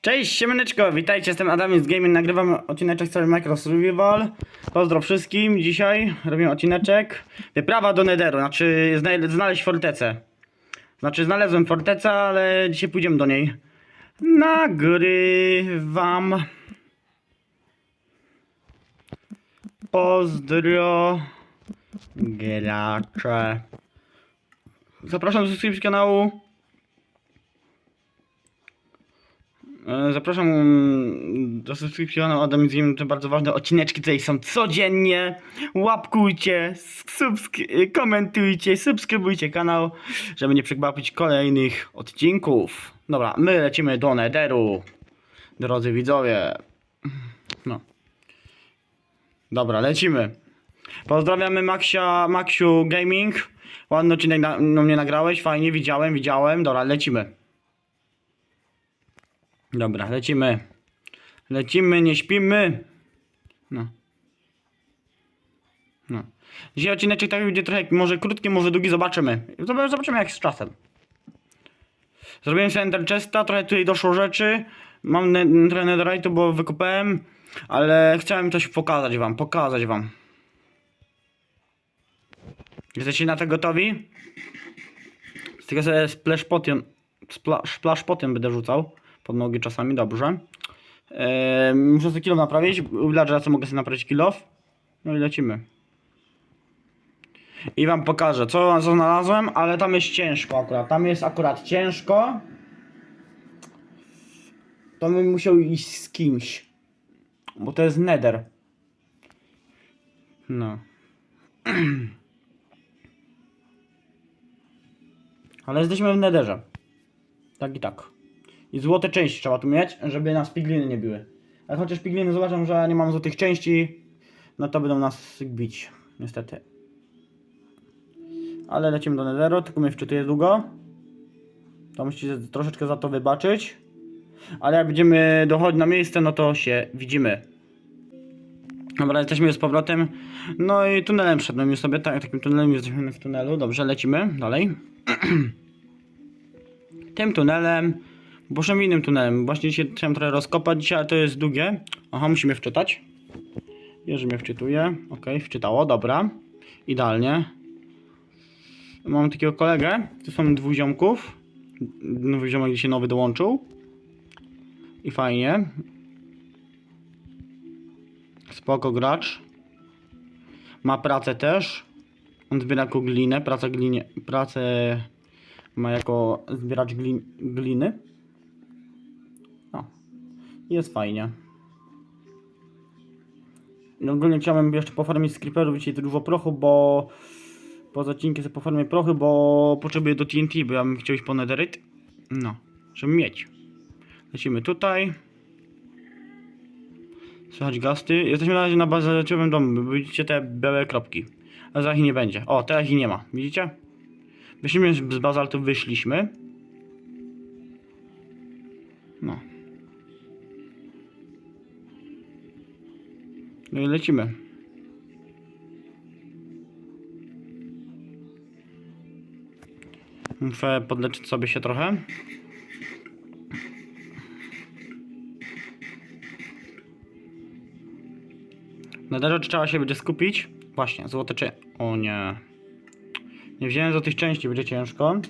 Cześć, siemaneczko, witajcie, jestem Adam z Gaming, nagrywam odcineczek z Minecraft Survival. Pozdro wszystkim, dzisiaj robimy odcineczek. Wyprawa do Netheru, znaczy zna- znaleźć fortecę. Znaczy znalazłem fortecę, ale dzisiaj pójdziemy do niej. Nagrywam. Pozdro gracze. Zapraszam do subskrypcji kanału. Zapraszam mm, do subskrypcji Adam z Gaming, to bardzo ważne odcineczki tutaj są codziennie. Łapkujcie, komentujcie, subskrybujcie kanał, żeby nie przegapić kolejnych odcinków. Dobra, my lecimy do Netheru, drodzy widzowie. No. Dobra, lecimy. Pozdrawiamy Maxia, Maxiu Gaming. Ładny odcinek na, no mnie nagrałeś, fajnie, widziałem, widziałem. Dobra, lecimy. Dobra, lecimy. Lecimy, nie śpimy. No. No. Dzisiaj odcineczek taki będzie trochę, może krótki, może długi, zobaczymy. Zob- Zobaczymy jak z czasem. Zrobiłem sobie Ender Chesta, trochę tutaj doszło rzeczy. Mam trochę netherite'u, bo wykopałem. Ale chciałem coś pokazać wam, pokazać wam. Jesteście na to gotowi? Z tego sobie splash potion, spla- splash potion będę rzucał pod nogi czasami, dobrze. Muszę sobie kilo naprawić, villagera co mogę sobie naprawić kilo. No i lecimy. I wam pokażę, co, co znalazłem, ale tam jest ciężko akurat. Tam jest akurat ciężko. To bym musiał iść z kimś. Bo to jest nether. No. Ale jesteśmy w netherze. Tak i tak. I złote części trzeba tu mieć, żeby nas pigliny nie biły. Ale chociaż pigliny zobaczą, że nie mam złotych części, no to będą nas bić. Niestety. Ale lecimy do netheru, tylko mnie wczytuje długo. To musicie troszeczkę za to wybaczyć. Ale jak będziemy dochodzić na miejsce, no to się widzimy. Dobra, jesteśmy już z powrotem. No i tunelem szedłem już sobie, tak, takim tunelem jesteśmy w tunelu. Dobrze, lecimy dalej. Tym tunelem, poszedłem innym tunelem. Właśnie się chciałem trochę rozkopać dzisiaj, ale to jest długie. Aha, musimy wczytać. Już mnie wczytuje. Ok, wczytało, dobra. Idealnie. Mam takiego kolegę. Tu są dwóch ziomków. Nowy ziomek dzisiaj nowy dołączył. I fajnie. Spoko gracz. Ma pracę też. On zbiera jako glinę. Praca glinie. Pracę ma jako zbieracz glin, gliny. Jest fajnie. No ogólnie chciałem jeszcze pofarmić z creeperów dzisiaj dużo prochu, bo poza odcinkiem sobie pofarmię prochy, bo potrzebuję do TNT, bo ja bym chciał iść po netherite. No, żeby mieć. Lecimy tutaj. Słychać gasty. Jesteśmy na razie na bazeciowym domu. Widzicie te białe kropki. A zaraz ich nie będzie. O, teraz ich nie ma. Widzicie? Wyszliśmy z bazaltu, wyszliśmy. No. No i lecimy. Muszę podleczyć sobie się trochę. Na derze trzeba się będzie skupić. Właśnie, złote czy... O nie. Nie wziąłem złotych części, będzie ciężko.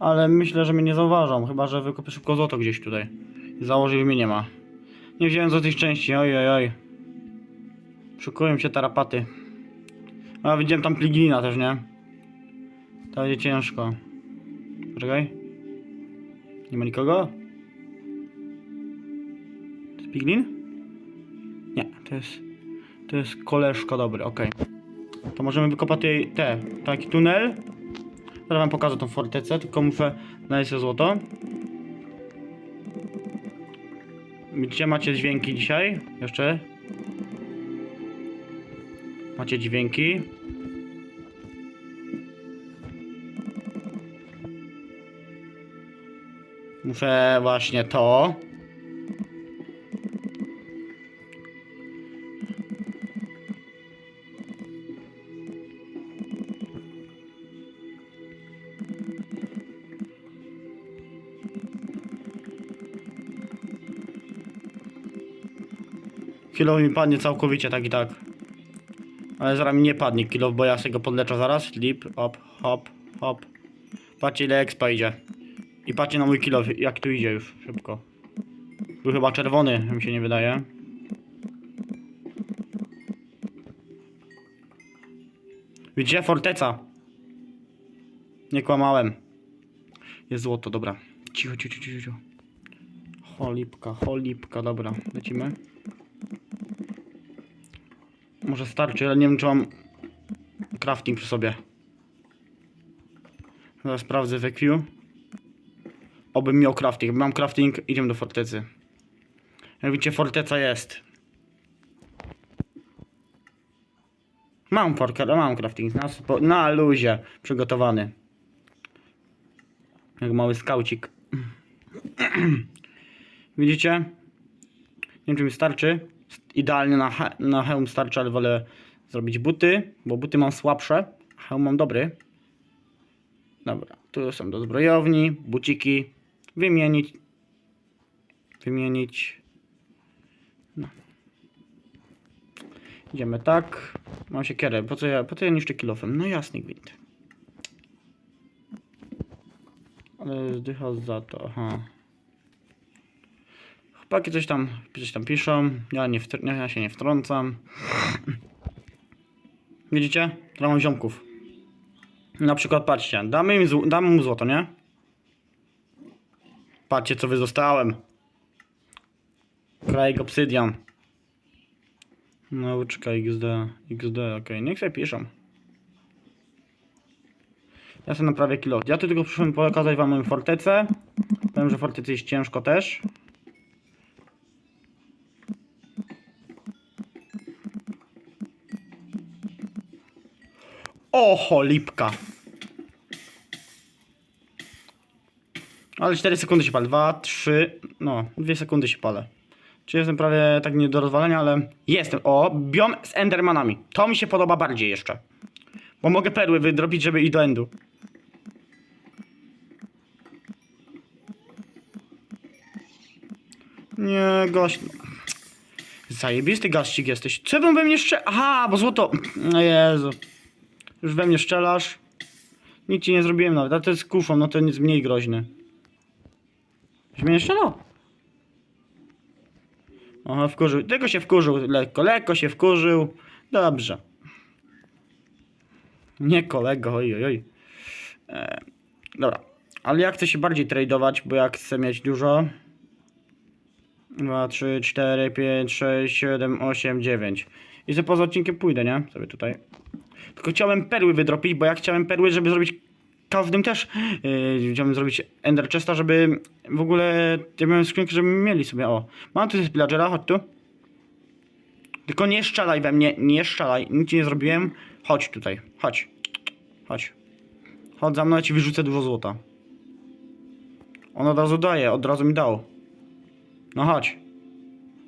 Ale myślę, że mnie nie zauważą. Chyba, że wykopię szybko złoto gdzieś tutaj. I założę, że mnie nie ma. Nie wziąłem złotych części, oj, oj, oj. Szukują się tarapaty. A widziałem tam pliglina też, nie? To będzie ciężko. Poczekaj. Nie ma nikogo? To jest piglin? Nie, to jest... To jest koleżka dobry, okej. To możemy wykopać tutaj te, taki tunel. Zaraz wam pokażę tą fortecę, tylko muszę znaleźć złoto. Gdzie macie dźwięki dzisiaj? Jeszcze? Macie dźwięki. Muszę właśnie to. Kilo mi padnie całkowicie, tak i tak. Ale zaraz mi nie padnie kilo, bo ja sobie go podleczę zaraz. Lip, hop, hop, hop. Patrzcie ile expa idzie. I patrzcie na mój kilo, jak tu idzie już, szybko. Był chyba czerwony, mi się nie wydaje. Widzicie? Forteca. Nie kłamałem. Jest złoto, dobra. Cicho, cicho, cicho, cicho. Cholipka, cholipka, dobra. Lecimy. Może starczy, ale nie wiem czy mam crafting przy sobie. Zaraz sprawdzę w EQ. Obym miał crafting. Mam crafting, idziemy do fortecy. Jak widzicie, forteca jest. Mam forker, mam crafting. Na, na luzie przygotowany. Jak mały skaucik. Widzicie? Nie wiem czy mi starczy. Idealnie na, he na hełm starczy, ale wolę zrobić buty, bo buty mam słabsze, hełm mam dobry. Dobra, tu są do zbrojowni, buciki, wymienić, wymienić. No. Idziemy tak. Mam siekierę, po co ja, po co ja niszczę kilofem? No jasny gwint. Ale zdycha za to, aha. Chłopaki coś tam, coś tam piszą, ja, nie ja się nie wtrącam. Widzicie? Mam ziomków. Na przykład patrzcie, damy, im damy mu złoto, nie? Patrzcie co wyzostałem. Krajek obsydian. Nauczka XD, XD, okej, niech sobie piszą. Ja sobie naprawię kilo. Ja tu tylko przyszedłem pokazać wam moją fortecę. Powiem, że fortecy jest ciężko też. Oho, lipka. Ale 4 sekundy się palę. 2, 3, no, 2 sekundy się palę. Czyli jestem prawie tak nie do rozwalenia, ale jestem. O, biom z endermanami. To mi się podoba bardziej jeszcze. Bo mogę perły wydrobić, żeby iść do endu. Nie, gość. Zajebisty gaścik jesteś. Co bym we mnie jeszcze... Aha, bo złoto... Jezu. Już we mnie szczelasz. Nic ci nie zrobiłem nawet, a to jest kufą, no to jest mniej groźny. Mnie nie strzelał. Aha, wkurzył. Tylko się wkurzył lekko, lekko się wkurzył. Dobrze. Nie kolego, oj, oj, oj. E, dobra. Ale ja chcę się bardziej tradeować, bo jak chcę mieć dużo... 2, 3, 4, 5, 6, 7, 8, 9. I sobie poza odcinkiem pójdę, nie? Sobie tutaj. Tylko chciałem perły wydropić, bo ja chciałem perły, żeby zrobić każdym też. Yy, chciałem zrobić Ender Chesta, żeby w ogóle. Ja miałem skrzynkę, żeby mieli sobie. O, mam tu spillagera, chodź tu. Tylko nie szczelaj we mnie, nie szczelaj. Nic nie zrobiłem. Chodź tutaj, chodź. Chodź. Chodź za mną, ja ci wyrzucę dużo złota. On od razu daje, od razu mi dał. No chodź.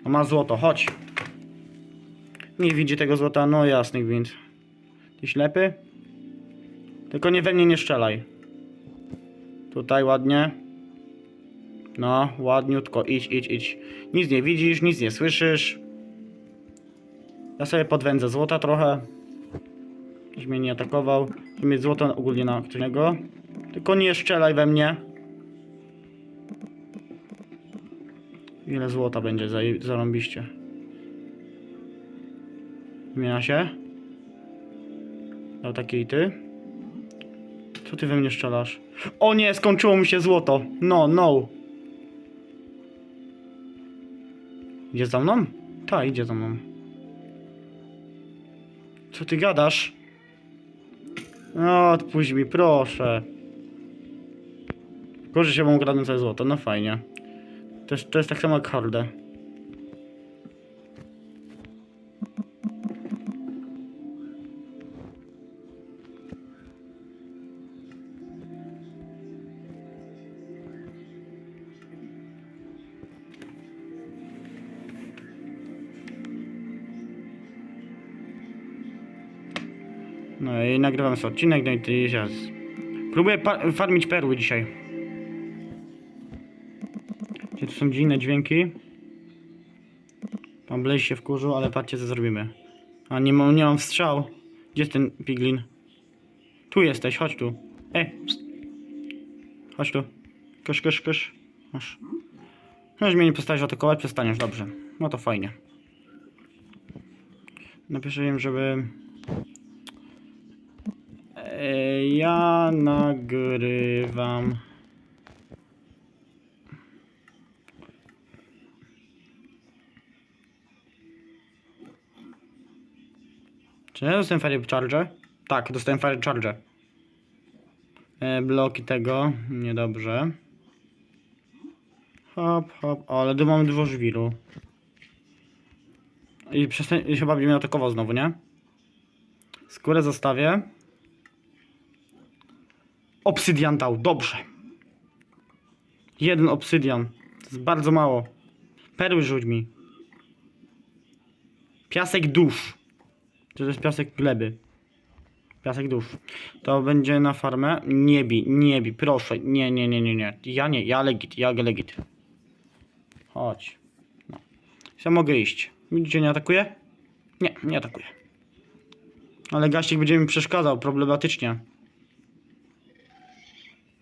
No ma złoto, chodź. Nie widzi tego złota, no jasny gwint. Ty ślepy? Tylko nie we mnie nie strzelaj. Tutaj ładnie. No, ładniutko. Idź, idź, idź. Nic nie widzisz, nic nie słyszysz. Ja sobie podwędzę złota trochę. Ktoś mnie nie atakował. Chcę mieć złoto ogólnie na ktoś innego. Tylko nie strzelaj we mnie. Ile złota będzie zarąbiście. Zmienia się. Dał takie i ty. Co ty we mnie strzelasz? O nie, skończyło mi się złoto. No, no. Idzie za mną? Ta, idzie za mną. Co ty gadasz? No, odpuść mi, proszę. Gorzej się wam ukradnę całe złoto, no fajnie. To jest, to jest tak samo jak Horde. No nagrywam sobie odcinek, no i ty jest. Próbuję farmić perły dzisiaj. Gdzie tu są dziwne dźwięki? Pan Blaze się wkurzył, ale patrzcie co zrobimy. A nie mam, nie mam strzał. Gdzie jest ten piglin? Tu jesteś, chodź tu. Ej. Chodź tu. Kosz, kosz, kosz. Masz. Możesz mnie nie przestać atakować, przestaniesz, dobrze. No to fajnie. Napiszę im, żeby... Ja nagrywam... Czy ja dostałem Fire Charger? Tak, dostałem Fire Charger. E, bloki tego, niedobrze. Hop, hop, o, ale tu mamy dużo żwiru. I przestań, i chyba będzie mnie atakował znowu, nie? Skórę zostawię. Obsydian dał, dobrze. Jeden obsydian. To jest bardzo mało. Perły rzuć mi. Piasek dusz. To jest piasek gleby. Piasek dusz. To będzie na farmę. Nie bij, nie proszę. Nie, nie, nie, nie, nie. Ja nie, ja legit, ja legit. Chodź. No. Ja mogę iść. Widzicie, nie atakuje? Nie, nie atakuje. Ale gaścik będzie mi przeszkadzał problematycznie.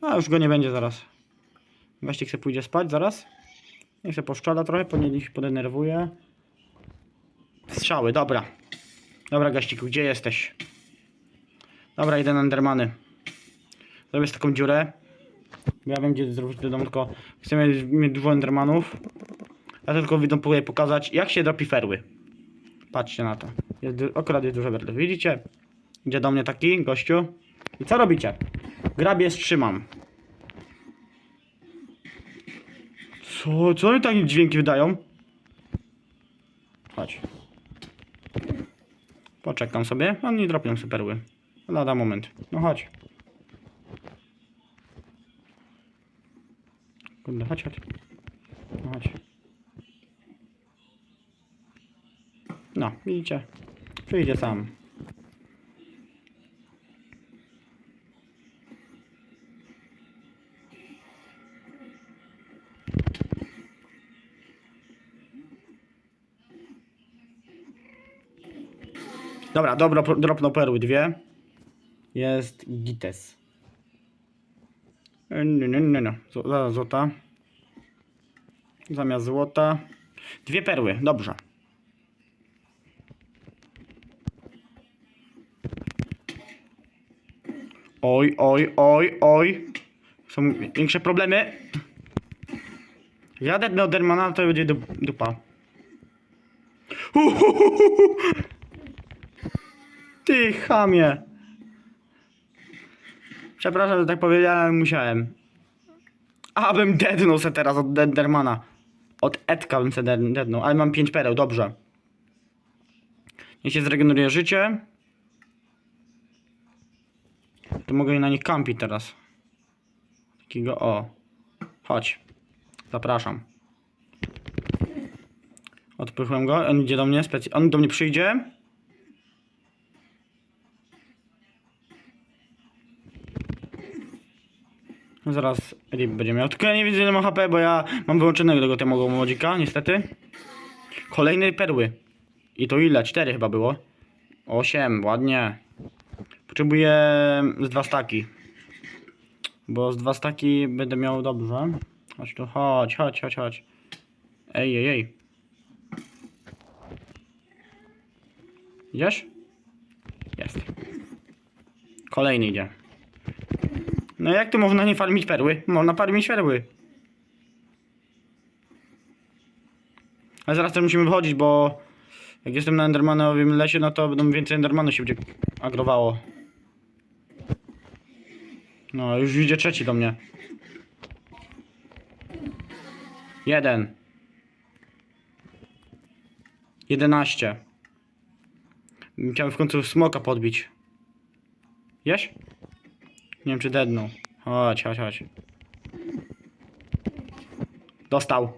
A już go nie będzie zaraz. Gaścik se pójdzie spać zaraz. Niech se poszczela trochę, ponieważ się podenerwuje. Strzały, dobra. Dobra, gaściku, gdzie jesteś? Dobra, idę na Endermany. Zrobię z taką dziurę. Ja wiem, gdzie zrobić do domu, tylko chcę mieć, dużo Endermanów. Ja tylko próbuję pokazać, jak się dropi ferły. Patrzcie na to. Jest, akurat jest dużo werdy. Widzicie? Idzie do mnie taki gościu. I co robicie? Grabie trzymam. Co? Co oni takie dźwięki wydają? Chodź. Poczekam sobie. Oni dropią sobie perły. Lada moment. No chodź. Kurde, chodź, chodź. No chodź. No, widzicie? Przyjdzie sam. Dobra, dobro, dropną perły dwie. Jest gites. E, Nie, nie, nie, nie. Złota. Zamiast złota. Dwie perły, dobrze. Oj, oj, oj, oj. Są większe problemy. Jadę do Dermana, to będzie dup- dupa. Uhuhuhuhu. Ty chamie. Przepraszam, że tak powiedziałem, ale musiałem. Abym deadnął se teraz od Endermana. Od Edka bym se deadnął, ale mam 5 pereł, dobrze. Niech się zregeneruje życie. To mogę na nich kampić teraz. Takiego o. Chodź. Zapraszam. Odpychłem go. On idzie do mnie. On do mnie przyjdzie. No Zaraz Rip będzie miał. Tylko ja nie widzę ile ma HP, bo ja mam wyłączonego tego tego modzika, niestety. Kolejne perły. I to ile? Cztery chyba było. Osiem, ładnie. Potrzebuję z dwa staki. Bo z dwa staki będę miał dobrze. Chodź tu, chodź, chodź, chodź, chodź. Ej, ej, ej. Idziesz? Jest. Kolejny idzie. No jak tu można nie farmić perły? Można farmić perły. Ale zaraz też musimy wychodzić, bo jak jestem na Endermanowym lesie, no to będą więcej Endermanów się będzie agrowało. No, już idzie trzeci do mnie. Jeden. Jedenaście. Chciałem w końcu smoka podbić. Jesz? Nie wiem czy dedną. Chodź, chodź, chodź. Dostał.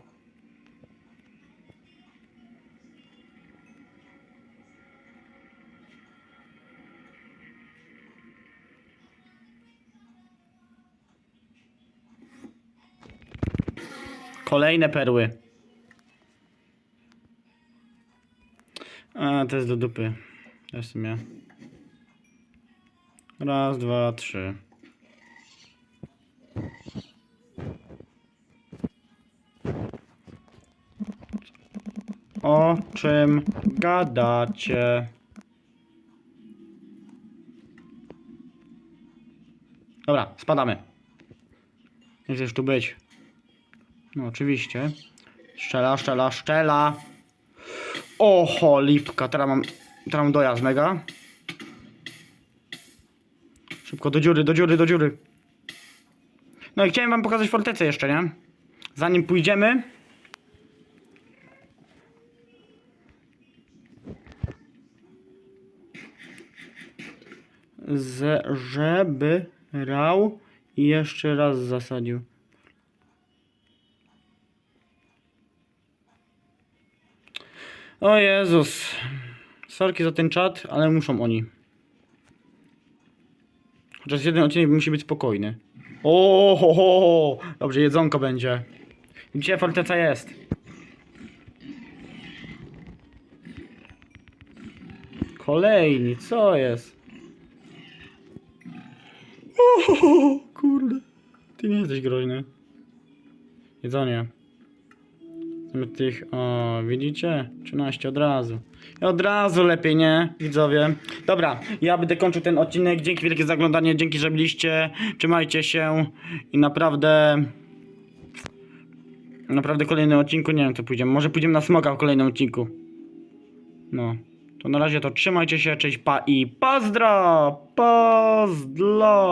Kolejne perły. A, to jest do dupy. Jest w sumie. Raz, dwa, trzy. Czym gadacie? Dobra, spadamy. Nie chcesz tu być. No oczywiście. Szczela, szczela, szczela. Oho, lipka. Teraz mam, teraz mam dojazd mega. Szybko do dziury, do dziury, do dziury. No i chciałem wam pokazać fortecę jeszcze, nie? Zanim pójdziemy. Żeby rał i jeszcze raz zasadził. O Jezus. Sorki za ten czat, ale muszą oni. Chociaż jeden odcinek musi być spokojny. O, ho, ho. Dobrze, jedzonko będzie. Gdzie forteca jest? Kolejni, co jest? O, kurde. Ty nie jesteś groźny. Jedzenie. Zamiast tych, o, widzicie? 13 od razu. I od razu lepiej, nie? Widzowie. Dobra, ja będę kończył ten odcinek. Dzięki wielkie za oglądanie, dzięki, że byliście. Trzymajcie się i naprawdę... Naprawdę kolejny odcinku, nie wiem co pójdziemy. Może pójdziemy na smoka w kolejnym odcinku. No. To na razie to trzymajcie się, cześć, pa i pozdro! Pozdro!